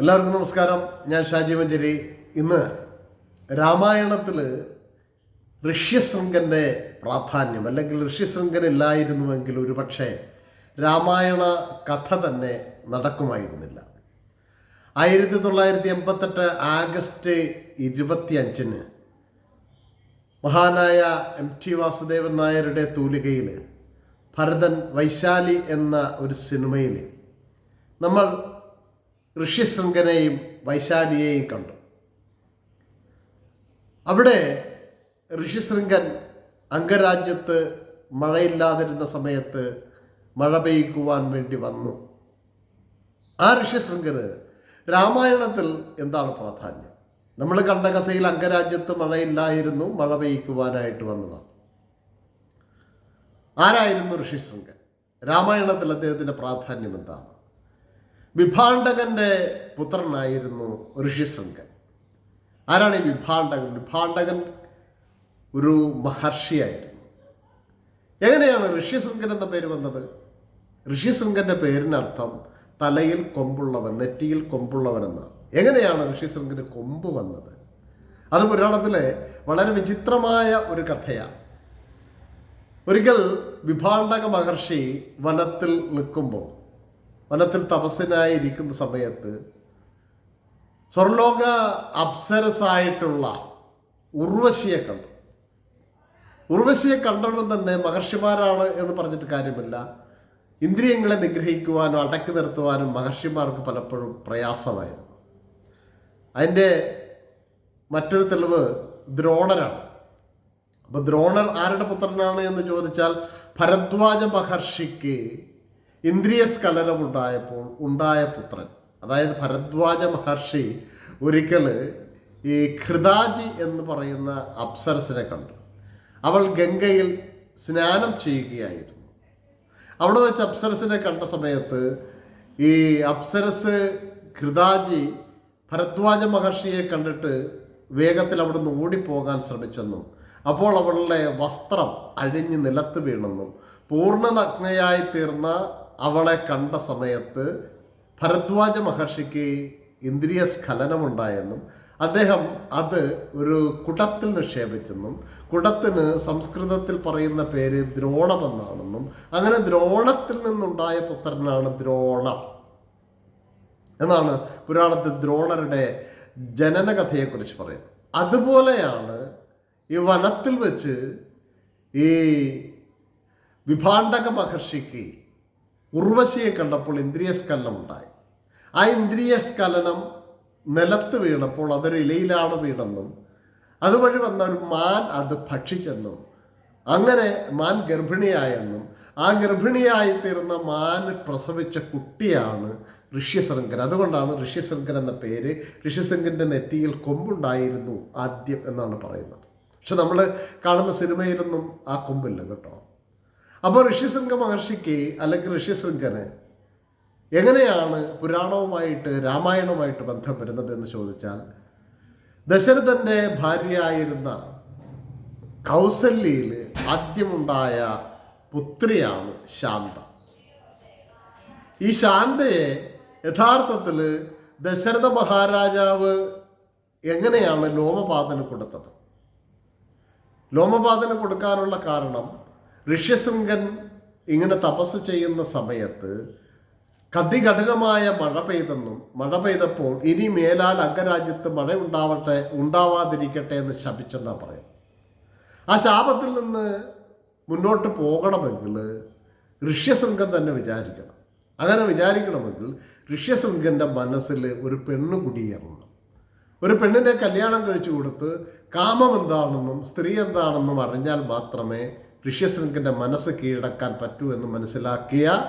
എല്ലാവർക്കും നമസ്കാരം. ഞാൻ ഷാജി മഞ്ചേരി. ഇന്ന് രാമായണത്തിൽ ഋഷ്യശൃംഗന്റെ പ്രാധാന്യം അല്ലെങ്കിൽ ഋഷ്യശൃംഗൻ ഇല്ലായിരുന്നുവെങ്കിൽ ഒരുപക്ഷെ രാമായണ കഥ തന്നെ നടക്കുമായിരുന്നില്ല. ആയിരത്തി തൊള്ളായിരത്തി എൺപത്തെട്ട് ആഗസ്റ്റ് ഇരുപത്തി അഞ്ചിന് മഹാനായ എം ടി വാസുദേവൻ നായരുടെ തൂലികയിൽ ഭരതൻ വൈശാലി എന്ന ഒരു സിനിമയിൽ നമ്മൾ ഋഷ്യശൃംഖനെയും വൈശാലിയെയും കണ്ടു. അവിടെ ഋഷിശൃംഖൻ അംഗരാജ്യത്ത് മഴയില്ലാതിരുന്ന സമയത്ത് മഴ പെയ്ക്കുവാൻ വേണ്ടി വന്നു. ആ ഋഷ്യശൃംഖന് രാമായണത്തിൽ എന്താണ് പ്രാധാന്യം? നമ്മൾ കണ്ട കഥയിൽ അംഗരാജ്യത്ത് മഴയില്ലായിരുന്നു മഴ പെയ്ക്കുവാനായിട്ട് വന്നതാണ് ആരായിരുന്നു ഋഷിശൃംഖൻ രാമായണത്തിൽ അദ്ദേഹത്തിന്റെ പ്രാധാന്യം എന്താണ്? വിഭാണ്ഡകന്റെ പുത്രനായിരുന്നു ഋഷിശൃംഗൻ ആരാണ് ഈ വിഭാണ്ഡകൻ വിഭാണ്ഡകൻ ഒരു മഹർഷിയായിരുന്നു. എങ്ങനെയാണ് ഋഷിശൃംഗൻ എന്ന പേര് വന്നത്? ഋഷ്യശൃംഖന്റെ പേരിനർത്ഥം തലയിൽ കൊമ്പുള്ളവൻ നെറ്റിയിൽ കൊമ്പുള്ളവൻ എന്നാണ്. എങ്ങനെയാണ് ഋഷിശൃംഗന് കൊമ്പ് വന്നത്? അത് പുരാണത്തിലെ വളരെ വിചിത്രമായ ഒരു കഥയാണ്. ഒരിക്കൽ വിഭാണ്ഡക മഹർഷി വനത്തിൽ നിൽക്കുമ്പോൾ വനത്തിൽ തപസ്സിനായിരിക്കുന്ന സമയത്ത് സ്വർലോക അപ്സരസായിട്ടുള്ള ഉർവശിയെ കണ്ടു. ഉർവശിയെ കണ്ടോളം തന്നെ മഹർഷിമാരാണ് എന്ന് പറഞ്ഞിട്ട് കാര്യമില്ല. ഇന്ദ്രിയങ്ങളെ നിഗ്രഹിക്കുവാനും അടക്കി നിർത്തുവാനും മഹർഷിമാർക്ക് പലപ്പോഴും പ്രയാസമായിരുന്നു. അതിന്റെ മറ്റൊരു തെളിവ് ദ്രോണരാണ്. അപ്പോൾ ദ്രോണർ ആരുടെ പുത്രനാണ് എന്ന് ചോദിച്ചാൽ ഭരദ്വാജ മഹർഷിക്ക് ഇന്ദ്രിയ സ്ഖലനമുണ്ടായപ്പോൾ ഉണ്ടായ പുത്രൻ. അതായത് ഭരദ്വാജ മഹർഷി ഒരിക്കൽ ഈ ഖൃദാജി എന്ന് പറയുന്ന അപ്സരസിനെ കണ്ടു. അവൾ ഗംഗയിൽ സ്നാനം ചെയ്യുകയായിരുന്നു. അവിടെ വെച്ച് അപ്സരസിനെ കണ്ട സമയത്ത് ഈ അപ്സരസ് ഖൃതാജി ഭരദ്വാജ മഹർഷിയെ കണ്ടിട്ട് വേഗത്തിൽ അവിടുന്ന് ഓടിപ്പോകാൻ ശ്രമിച്ചെന്നും അപ്പോൾ അവളുടെ വസ്ത്രം അഴിഞ്ഞ് നിലത്ത് വീണെന്നും പൂർണനഗ്നയായി തീർന്ന അവളെ കണ്ട സമയത്ത് ഭരദ്വാജ മഹർഷിക്ക് ഇന്ദ്രിയ സ്ഖലനമുണ്ടായെന്നും അദ്ദേഹം അത് ഒരു കുടത്തിൽ നിക്ഷേപിച്ചെന്നും കുടത്തിന് സംസ്കൃതത്തിൽ പറയുന്ന പേര് ദ്രോണമെന്നാണെന്നും അങ്ങനെ ദ്രോണത്തിൽ നിന്നുണ്ടായ പുത്രനാണ് ദ്രോണം എന്നാണ് പുരാണത്തിൽ ദ്രോണരുടെ ജനനകഥയെക്കുറിച്ച് പറയുന്നത്. അതുപോലെയാണ് ഈ വനത്തിൽ വെച്ച് ഈ വിഭാണ്ഡക മഹർഷിക്ക് ഉർവശിയെ കണ്ടപ്പോൾ ഇന്ദ്രിയ സ്കലനം ഉണ്ടായി ആ ഇന്ദ്രിയ സ്കലനം നിലത്ത് വീണപ്പോൾ അതൊരു ഇലയിലാണ് വീണെന്നും അതുവഴി വന്ന ഒരു മാൻ അത് ഭക്ഷിച്ചെന്നും അങ്ങനെ മാൻ ഗർഭിണിയായെന്നും ആ ഗർഭിണിയായി തീർന്ന മാൻ പ്രസവിച്ച കുട്ടിയാണ് ഋഷ്യശൃംഖൻ അതുകൊണ്ടാണ് ഋഷ്യശൃംഖൻ എന്ന പേര് ഋഷ്യശൃംഖന്റെ നെറ്റിയിൽ കൊമ്പുണ്ടായിരുന്നു ആദ്യം എന്നാണ് പറയുന്നത്. പക്ഷെ നമ്മൾ കാണുന്ന സിനിമയിലൊന്നും ആ കൊമ്പില്ല കേട്ടോ. അപ്പോൾ ഋഷ്യശൃംഖ മഹർഷിക്ക് അല്ലെങ്കിൽ ഋഷ്യശൃംഖന് എങ്ങനെയാണ് പുരാണവുമായിട്ട് രാമായണവുമായിട്ട് ബന്ധം വരുന്നത് എന്ന് ചോദിച്ചാൽ ദശരഥന്റെ ഭാര്യയായിരുന്ന കൗസല്യയിൽ ആദ്യമുണ്ടായ പുത്രിയാണ് ശാന്ത. ഈ ശാന്തയെ യഥാർത്ഥത്തിൽ ദശരഥ മഹാരാജാവ് എങ്ങനെയാണ് ലോമപാതന് കൊടുത്തത്? ലോമപാതന് കൊടുക്കാനുള്ള കാരണം ഋഷ്യശൃംഗൻ ഇങ്ങനെ തപസ് ചെയ്യുന്ന സമയത്ത് കതികഠിനമായ മഴ പെയ്തെന്നും മഴ പെയ്തപ്പോൾ ഇനി മേലാൽ അംഗരാജ്യത്ത് മഴ ഉണ്ടാവട്ടെ ഉണ്ടാവാതിരിക്കട്ടെ എന്ന് ശപിച്ചെന്നാ പറയും ആ ശാപത്തിൽ നിന്ന് മുന്നോട്ട് പോകണമെങ്കിൽ ഋഷ്യശൃംഗം തന്നെ വിചാരിക്കണം. അങ്ങനെ വിചാരിക്കണമെങ്കിൽ ഋഷ്യശൃംഗന്റെ മനസ്സിൽ ഒരു പെണ്ണ് കുടിയേറണം. ഒരു പെണ്ണിനെ കല്യാണം കഴിച്ചു കൊടുത്ത് കാമം എന്താണെന്നും സ്ത്രീ എന്താണെന്നും അറിഞ്ഞാൽ മാത്രമേ ഋഷ്യശൃംഗന്റെ മനസ്സ് കീഴടക്കാൻ പറ്റൂ എന്ന് മനസ്സിലാക്കിയ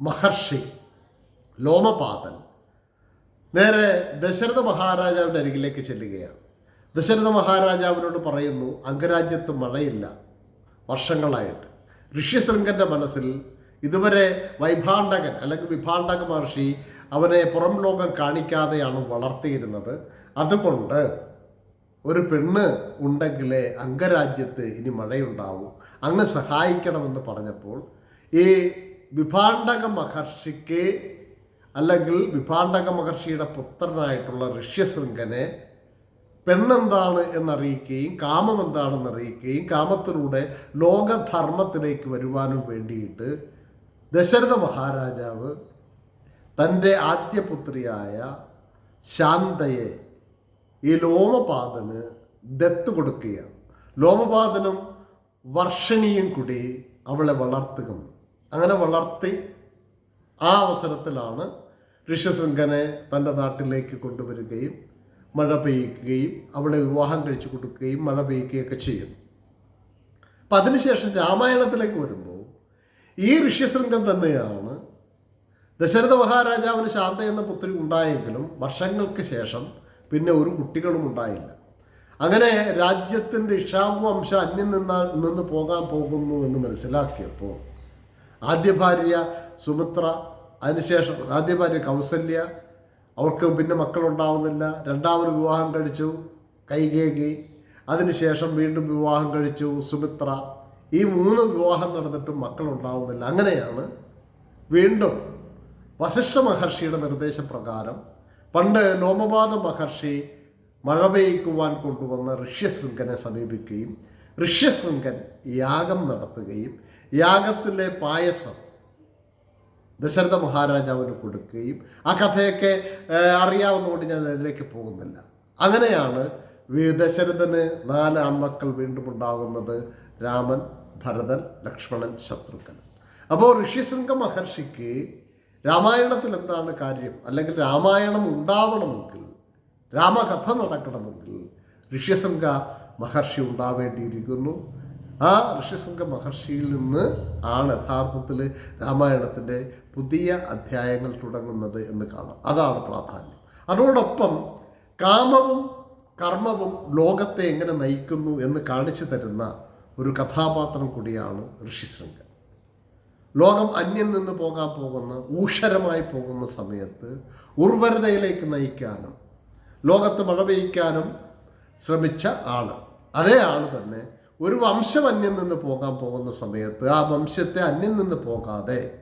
മഹർഷി ലോമപാതൻ നേരെ ദശരഥ മഹാരാജാവിന്റെ അരികിലേക്ക് ചെല്ലുകയാണ്. ദശരഥ മഹാരാജാവിനോട് പറയുന്നു അംഗരാജ്യത്ത് മഴയില്ല. വർഷങ്ങളായിട്ട്. ഋഷ്യശൃംഗന്റെ മനസ്സിൽ ഇതുവരെ വൈഭാണ്ഡകൻ അല്ലെങ്കിൽ വിഭാണ്ഡക മഹർഷി അവനെ പുറം ലോകം കാണിക്കാതെയാണ് വളർത്തിയിരുന്നത്. അതുകൊണ്ട് ഒരു പെണ്ണ് ഉണ്ടെങ്കിലേ അംഗരാജ്യത്ത് ഇനി മഴയുണ്ടാവൂ. അങ്ങ് സഹായിക്കണമെന്ന് പറഞ്ഞപ്പോൾ ഈ വിഭാണ്ഡക മഹർഷിക്ക് അല്ലെങ്കിൽ വിഭാണ്ഡക മഹർഷിയുടെ പുത്രനായിട്ടുള്ള ഋഷ്യശൃംഖനെ പെണ്ണെന്താണ് എന്നറിയിക്കുകയും കാമം എന്താണെന്ന് അറിയിക്കുകയും കാമത്തിലൂടെ ലോകധർമ്മത്തിലേക്ക് വരുവാനും വേണ്ടിയിട്ട് ദശരഥ മഹാരാജാവ് തന്റെ ആദ്യപുത്രിയായ ശാന്തയെ ഈ ലോമപാതന് ദത്ത് കൊടുക്കുകയാണ്. ലോമപാതനും വർഷണിയും കൂടി അവളെ വളർത്തുക അങ്ങനെ വളർത്തി ആ അവസരത്തിലാണ് ഋഷ്യശൃംഖനെ തന്റെ നാട്ടിലേക്ക് കൊണ്ടുവരികയും മഴ പെയ്യിക്കുകയും അവളെ വിവാഹം കഴിച്ചു കൊടുക്കുകയും മഴ പെയ്യുകയൊക്കെ ചെയ്യുന്നു. അപ്പം അതിനുശേഷം രാമായണത്തിലേക്ക് വരുമ്പോൾ ഈ ഋഷ്യശൃംഖൻ തന്നെയാണ് ദശരഥ മഹാരാജാവിന് ശാന്ത എന്ന പുത്രി ഉണ്ടായെങ്കിലും വർഷങ്ങൾക്ക് ശേഷം പിന്നെ ഒരു കുട്ടികളും ഉണ്ടായില്ല. അങ്ങനെ രാജ്യത്തിന്റെ ഇഷാവു വംശം അന്യം നിന്നാൽ നിന്ന് പോകാൻ പോകുന്നു എന്ന് മനസ്സിലാക്കിയപ്പോൾ ആദ്യ ഭാര്യ സുമിത്ര അതിനുശേഷം ആദ്യ ഭാര്യ കൗസല്യ അവൾക്ക് പിന്നെ മക്കളുണ്ടാവുന്നില്ല. രണ്ടാമത് വിവാഹം കഴിച്ചു കൈകേകി. അതിനുശേഷം വീണ്ടും വിവാഹം കഴിച്ചു സുമിത്ര. ഈ മൂന്ന് വിവാഹം നടന്നിട്ടും മക്കളുണ്ടാവുന്നില്ല. അങ്ങനെയാണ് വീണ്ടും വസിഷ്ഠ മഹർഷിയുടെ നിർദ്ദേശപ്രകാരം പണ്ട് നോമപാദ മഹർഷി മഴ പെയ്യിക്കുവാൻ കൊണ്ടുവന്ന ഋഷ്യശൃംഖനെ സമീപിക്കുകയും ഋഷ്യശൃംഖൻ യാഗം നടത്തുകയും യാഗത്തിലെ പായസം ദശരഥ മഹാരാജാവിന് കൊടുക്കുകയും ആ കഥയൊക്കെ അറിയാവുന്നതുകൊണ്ട് ഞാൻ അതിലേക്ക് പോകുന്നില്ല. അങ്ങനെയാണ് ദശരഥന് നാല് ആൺമക്കൾ വീണ്ടും ഉണ്ടാകുന്നത് രാമൻ ഭരതൻ ലക്ഷ്മണൻ ശത്രുഘ്നൻ. അപ്പോൾ ഋഷിശൃംഗ മഹർഷിക്ക് രാമായണത്തിൽ എന്താണ് കാര്യം? അല്ലെങ്കിൽ രാമായണം ഉണ്ടാവണമെങ്കിൽ രാമകഥ നടക്കണമെങ്കിൽ ഋഷ്യസംഘ മഹർഷി ഉണ്ടാവേണ്ടിയിരിക്കുന്നു. ആ ഋഷ്യസംഘ മഹർഷിയിൽ നിന്ന് ആണ് യഥാർത്ഥത്തിൽ രാമായണത്തിന്റെ പുതിയ അധ്യായങ്ങൾ തുടങ്ങുന്നത് എന്ന് കാണാം. അതാണ് പ്രാധാന്യം. അതോടൊപ്പം കാമവും കർമ്മവും ലോകത്തെ എങ്ങനെ നയിക്കുന്നു എന്ന് കാണിച്ചു തരുന്ന ഒരു കഥാപാത്രം കൂടിയാണ് ഋഷിശൃംഖൻ ലോകം അന്യം നിന്ന് പോകാൻ പോകുന്ന ഊഷരമായി പോകുന്ന സമയത്ത് ഉർവരതയിലേക്ക് നയിക്കാനും ലോകത്ത് മഴ പെയ്യ്ക്കാനും ശ്രമിച്ച ആൾ. അതേ ആൾ തന്നെ ഒരു വംശം അന്യം നിന്ന് പോകാൻ പോകുന്ന സമയത്ത് ആ വംശത്തെ അന്യം നിന്ന് പോകാതെ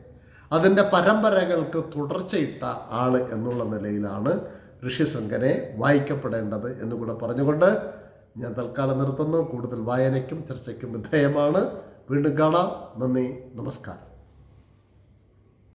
അതിന്റെ പരമ്പരകൾക്ക് തുടർച്ചയിട്ട ആൾ എന്നുള്ള നിലയിലാണ് ഋഷ്യശൃംഖനെ വായിക്കപ്പെടേണ്ടത് എന്ന് കൂടെ പറഞ്ഞുകൊണ്ട് ഞാൻ തൽക്കാലം നിർത്തുന്നു. കൂടുതൽ വായനയ്ക്കും ചർച്ചയ്ക്കും വിധേയമാണ്. വീണ്ടും കാണാം. നന്ദി. നമസ്കാരം.